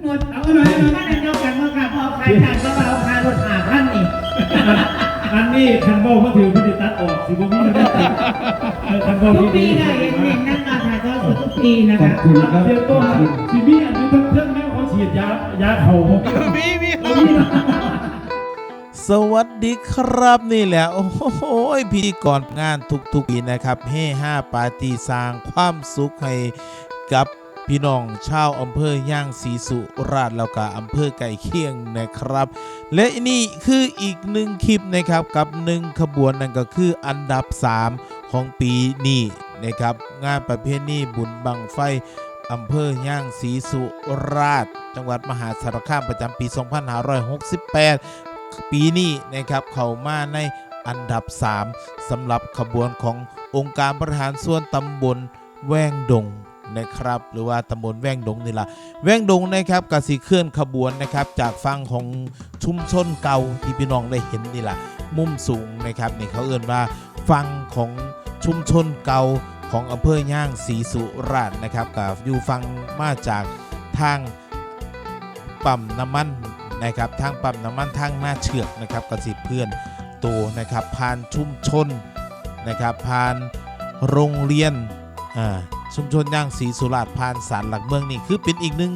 หนวดเอาหน่อยมาในเดียวกันเมื่อกับเอาใครจัดก็เอาคารถหาท่านนี่อันนี้คันเบ้าเขาถือพิธีตัดออกสิบ่มีมันได้ติดเออคันเบ้ทุกปีเลยเห็นเห็นนั่งการถ่ายทอดสดทุกปีนะขอคะบคุณครับเดี๋ยวต้อนบคุณสิมีอันนี้เพิ่งเพิ่งแม่เขาฉีดยายาเข่าบ่มีมีสวัสดีครับนี่แหละ โอ้โหพิธีกรงานทุกๆปีนะครับเฮ่ห้าปาร์ตี้สร้างความสุขให้กับ พี่น้องชาวอำเภอย่างศรีสุราษฎร์แล้วก็อำเภอไก่เคียงนะครับ และนี่คืออีกหนึ่งคลิปนะครับกับหนึ่งขบวนนั่นก็คืออันดับ 3 ของปีนี้นะครับ งานประเพณีบุญบังไฟอำเภอย่างศรีสุราษฎร์จังหวัดมหาสารคามประจำปี 2568 ปีนี้นะครับเข้ามาในอันดับ 3สำหรับขบวนขององค์การบริหารส่วนตำบลแวงดง นะครับ หรือว่าตำบลแว้งดงนี่ละแว้งดงนะครับกสิเคลื่อนขบวนนะครับ จากฝั่งของชุมชนเก่าที่พี่น้องได้เห็นนี่ละมุมสูงนะครับนี่เขาเอื่นว่าฝั่งของชุมชนเก่าของอำเภอย่างศรีสุราษฎร์นะครับกับอยู่ฝั่งมาจากทางปั๊มน้ำมันนะครับทางปั๊มน้ำมันทางหน้าเชือกนะครับกสิเพื่อนตัวนะครับผ่านชุมชนนะครับผ่านโรงเรียนอ่า ชุมชนย่างศรีสุราษฎร์ผ่านสารหลักเมืองนี่คือเป็นอีกหนึ่ง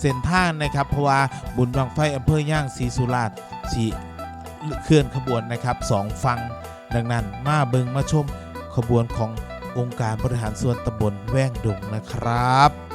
เส้นทางนะครับเพราะว่าบุญบังไฟอำเภอย่างศรีสุราษฎร์สีเคลื่อนขบวนนะครับสองฟังดังนั้นมาเบิงมาชมขบวนขององค์การบริหารส่วนตำบลแว่งดงนะครับ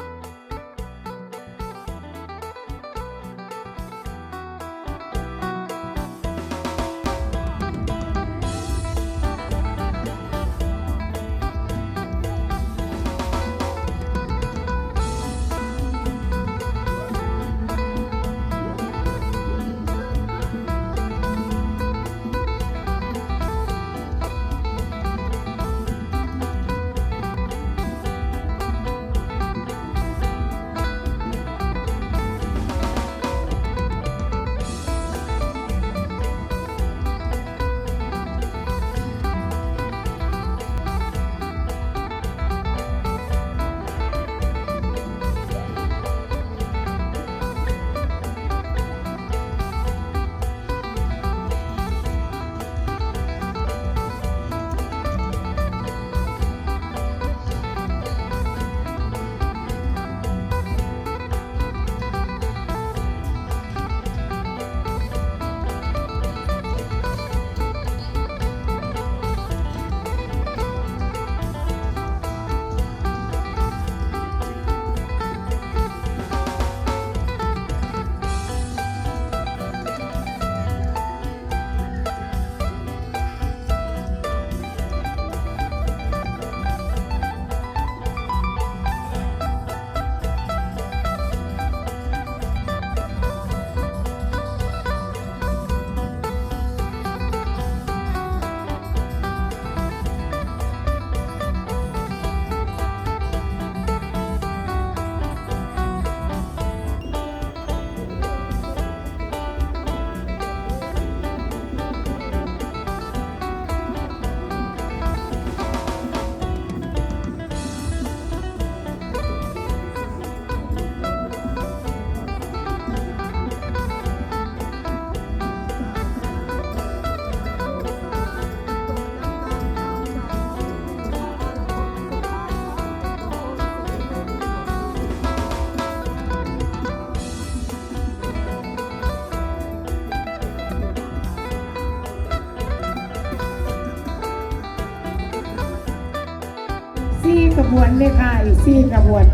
สี่ขบวนเลยค่ะอีกสี่ขบวน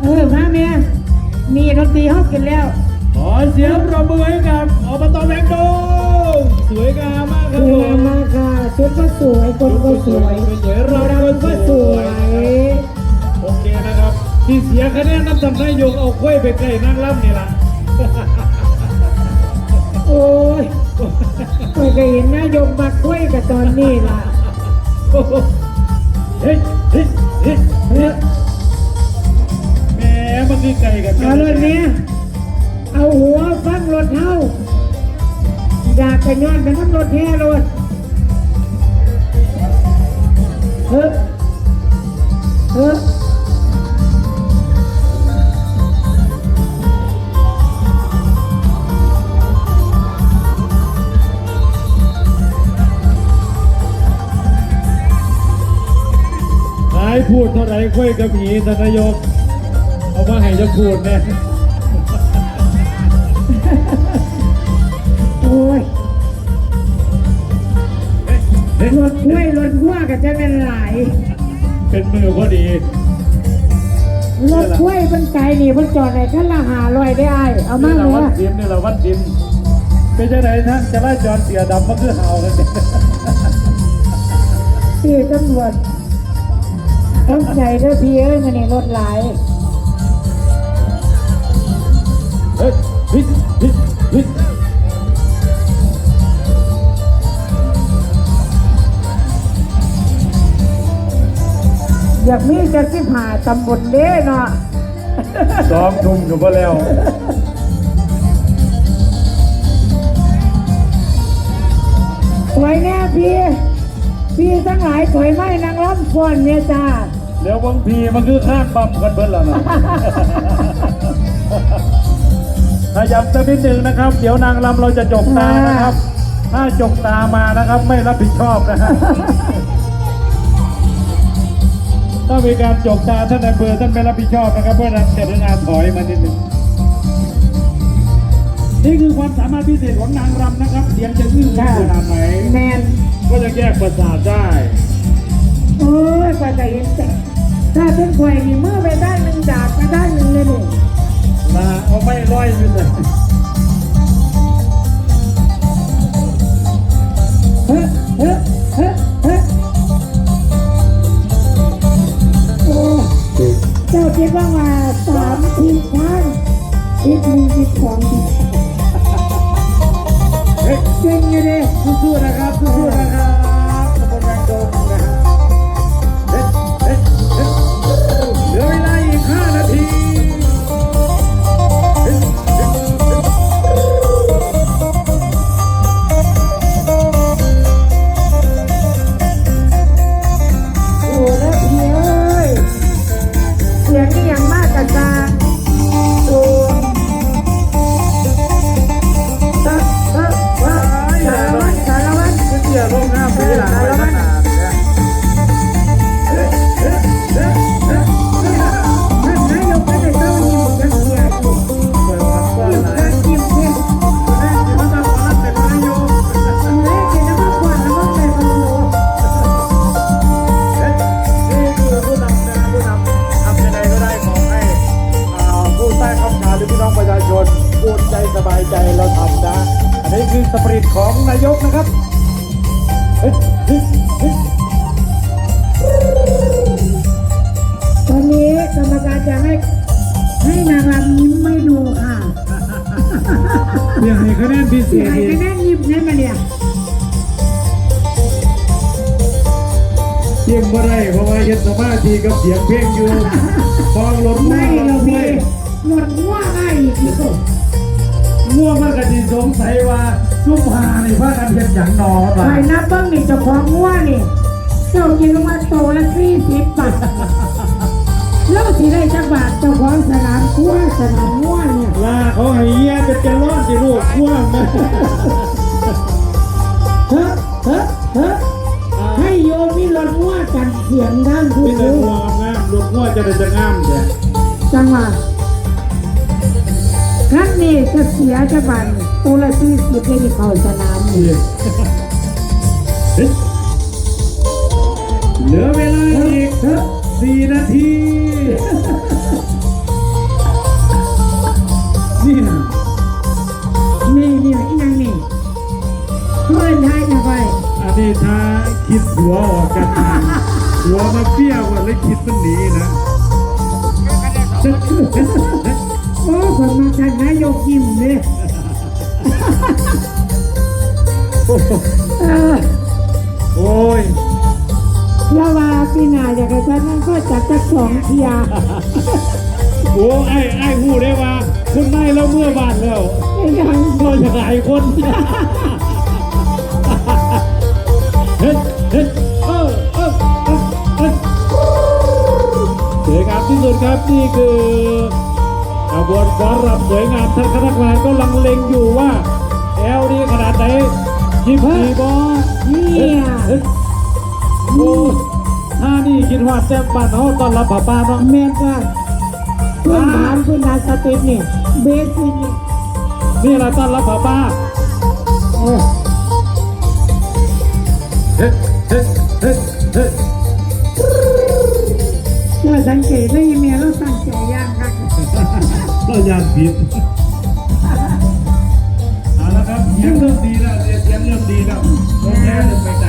เออ มาเมียมีดนตรีห้องกินแล้ว ขอเสียงปรบมือให้กับอบตแบงค์ดงสวยงามมากคสรับผวยมมากค่ะชุดก็สวยคนก็สวยสวยเราเราเราก็ก็สสววยยโอเคนะครับ ที่เสียคะแนนน้ำตำนายกเอาค่อยไปใกล้นั่งล่ำนี่ล่ะ โอ้ย เคยเห็นนายกมาคุยกับตอนนี้ล่ะเฮ้ยเฮ้ยเฮ้ยเฮ้ยแหมมันคือไก่กับเอารถเนี้ยเอาหัวฟังรถเท่าอยากไปย้อนไปทั้งรถแท้รถเฮ้ยเฮ้ย ค่อยกับหมีท่านนายก เอามาให้จะพูดเนี่ยโอ้ยเฮ้ยรถห้วยรถหัวก็จะเป็นหลายเป็นมือพอดี รถห้วยมันไกลนี่มันจอดในขั้นละหาลอยได้ไอ้ายเอามานี่เลเราวัยดดินนี่เราวัดดินเป็นจะไหนท่านจะไล่จอดเสียดำมาคือเห่ากันเนี่ยพี่ตำรวจ ต้องใจเด้อพี่เอ้ยมันนี่รถหลายเฮ้ยฮิตฮิตฮิตอยากมีจะสิบหาตำบลเด้เนาะซ้อมทุ่มอยู่พอแล้วสวยแน่พี่ พี่ทั้งหลายสวยไหมนางรำฟ้อนเนี่ยจ้าเดี๋ยวบางทีมันคือข้างปั๊มกันเบิ้ลแล้วนะถ้าย้ำสักนิดหนึ่งนะครับ เดี๋ยวนางรำเราจะจกตานะครับ ถ้าจกตามานะครับ ไม่รับผิดชอบนะฮะถ้ามีการจกตาท่านนายอำเภอท่านไม่รับผิดชอบนะครับ เพราะฉะนั้นเจตนาถอยมานิดหนึ่งนี่คือความสามารถพิเศษของนางรำนะครับ เสียงจะอื้อขนาดไหนแมน ก็จะแยกประสาทได้โอ้ยกว่าจะเห็นแต่ถ้าเป็นข่อยนี่มือไปด้านหนึ่งดาบไปด้านหนึ่งเลยนี่นะฮะเอาไม่ร้อยอยู่เลยเฮ้เฮ้เฮ้เฮ้โอ้เจ้าคิดว่ามาสามทีมช้างทีมหนึ่งทีมสองทีม เฮ้ยเก่งอยู่ดิสู้ๆนะครับสู้ๆนะครับายกนะครับเฮ้ยเฮ้ยเฮ้ยตอนนี้กรรมการจะให้ให้นางรำยิ้มไม่ดูค่ะเพียงให้คะแนนพิเศเสียษให้อีคะกแนนยิ้มได้มาเนี่ยเพียงบ่ได้เพราะว่าเฮ็ดสมาธิกับเสียงเพลงอยู่มองรถไม่ไม่เราเรามีไม่หมดว่าไอ้ที่สุด ง่วงมันก็สิสงสัยว่าซุปหานี่พากันเฮ็ดหยังนอใคล่ะรนับเบิ้งนี่เจ้าของงัวนี่เจ้ายิงมาโตละสี่สิบบาทแล้วสิได้จักบาทเจ้าของสนามกั้วสนามงัวเนี่ยลาเขาให้เฮียเป็นจะรอดสิลูกง่วงมาเฮ้เฮ้เฮ้ให้โยมมีรถงัวกันเสียงด้านผู้มีแต่รู้ง่วงงามลูกง่วงจะได้จะงามแท้จังหวะ รั้งนี้จะเสียจักบาทตัวละสี่สิบได้ที่เข้าสนามนี่เฮ้ยเหลือเวลาอีกเฮ้เฮ้4นาที นี่นะนี่นี่อีหยังนี่เพื่อนทายจะไปอันนี้ถ้าคิดหัวออกกันมาหัวมาเปรี้ยวกว่าเลยคิดมันหนีนะ อ้คนมาทันนายกยิ้มเนี่ยเออโอ้ยแล้วว่าปีหน้าอยากให้ฉันนั้นก็จัดจักสองเทียโอ้ไอ้ไอ้หูได้ว่าคุณนายเราเมื่อบานแล้วไอ้ยังเราจะหลายคนเฮ้ยเฮ้ยเออเออเออเออสวยงามที่สุดครับนี่คือ ขบวนฟ้อนรำสวยงามท่านคณะกรรมการก็ลังเลงอยู่ว่าแอลดีขนาดไหนยิบดีบอเนี่ยเฮ้ยโอ้ทถ้านี่คิดว่าแจ้งบ้านเขาต้อนรับป้าป้าเนาะแม่ก็พื้นฐานพื้นฐานสเต็ปเนี่ยเบสิกเนี่ยนี่เราต้อนรับป้าป้าเออเฮ้เฮ้เฮ้เฮ้เราสังเกตได้ยังไงเราตั้งใจย่างครับเรา ยานผิดเอาละครับเสียงเริ่มดีแล้วเสียงเริ่มดีแล้วโอเคเริ่มไปใจ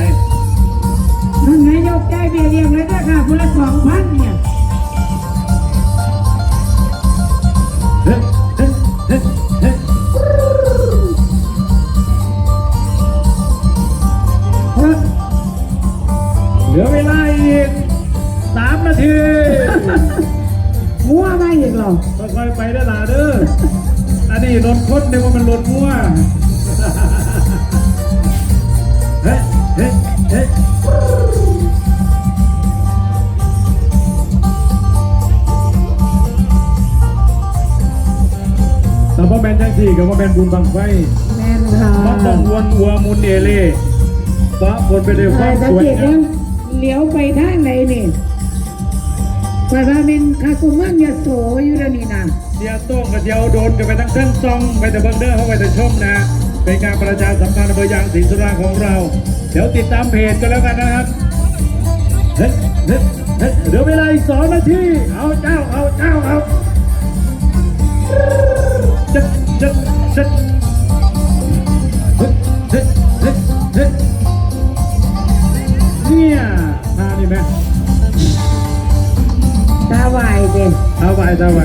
นั่นไงยกใจเบี้ยเรียงเลยนะค่ะคนละสองพันเนี่ยเฮ้เฮ้เฮ้เฮ้เออเหลือเวลาอีกสามนาที งัวมาอีกเหรอค่อยๆไปได้อล่ะเด้อ อันนี้รถคนเดี๋ยวว่ามันรถมั่วเฮ้เฮ้เฮ้แต่พ่อแมนจังสี่กับพ่อแมนบุญบังไฟแม่นค่ะมันต้องวนอัวมุนเอเล่ฟ้าฝนไปด้วยคใช่วามสัสงวยเกตงานะมเลี้ยวไปทางไหนนี่ ไปพาเป็นคาคุมันยาโสอยู่แล้วนี่นะเดียวโต้งกับเดียวโดนกันไปทั้งเส้นซองไปแต่เบิ้งเด้อเข้าไปแต่ชมนะ เป็นการประชาสัมพันธ์อำเภอยางศรีสุราของเรา เดี๋ยวติดตามเพจกันแล้วกันนะครับเฮ้ยเฮ้ยเฮ้ยเหลือเวลาอีกสองนาที เอาเจ้า เอาเจ้า เอาจัดจัดจัดเฮ้ยเฮ้ยเฮ้ยเฮ้ยเนี่ยท่านี่ไหม วายเด็เอาไปเอาไป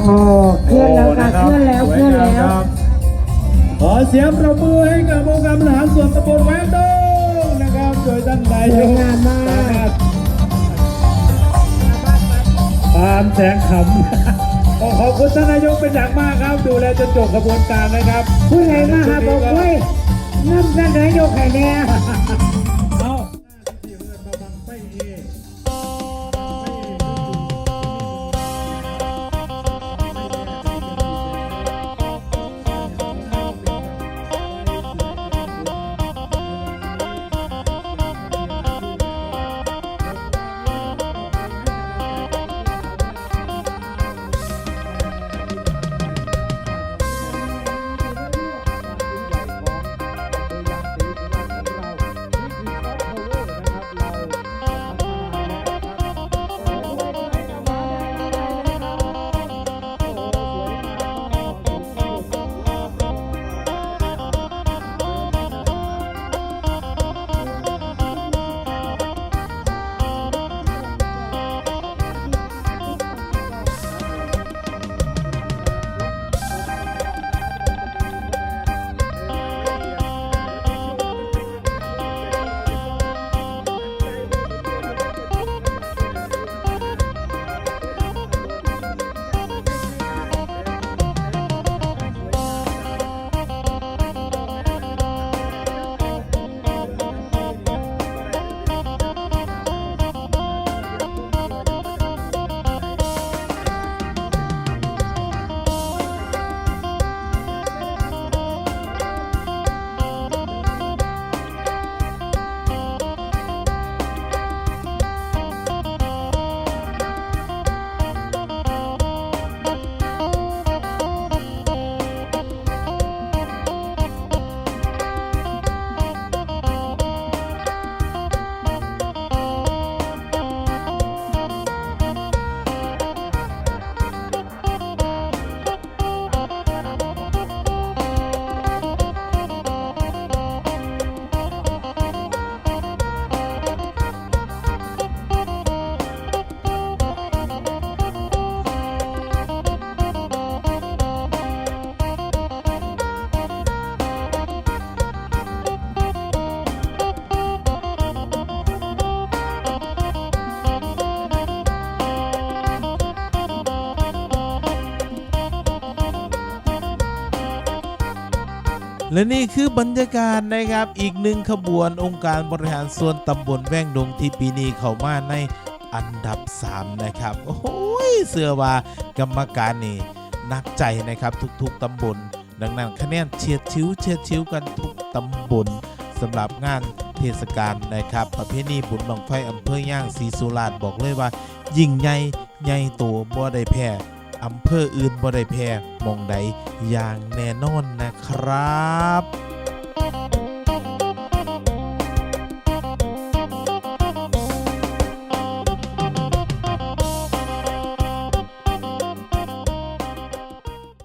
โอ้เคลื่อนแล้วค่ะเคลื่อนแล้วเคลื่อนแล้ว ขอเสียงประมือให้กับองค์การบริหารส่วนตำบลแวงดงนะครับ โดยท่านนายกงามมากตามแสงขำขอขอบคุณท่านนายกเป็นอย่างมากครับ ดูแลจนจบกระบวนการนะครับ ผู้ใหญ่มาหาบอกว่าน้ำกันนายยกไข่แน่ และนี่คือบรรยากาศนะครับอีกหนึ่งขบวนองค์การบริหารส่วนตำบลแว่งดงที่ปีนี้เข้ามาในอันดับ 3 นะครับ โอ้โหเสือว่ากรรมการนี่นักใจนะครับทุกๆตำบล ดังนั้นคะแนนเฉียดชิวเฉียดชิวกันทุกตำบลสำหรับงานเทศกาลนะครับ ประเพณีบุญบังไฟอำเภอย่างศรีสุราษฎร์บอกเลยว่า ยิ่งใหญ่ใหญ่โตบ่ได้แพ้ อำเภออื่นบ่ได้แพ้มองใดอย่างแน่นอนนะครับ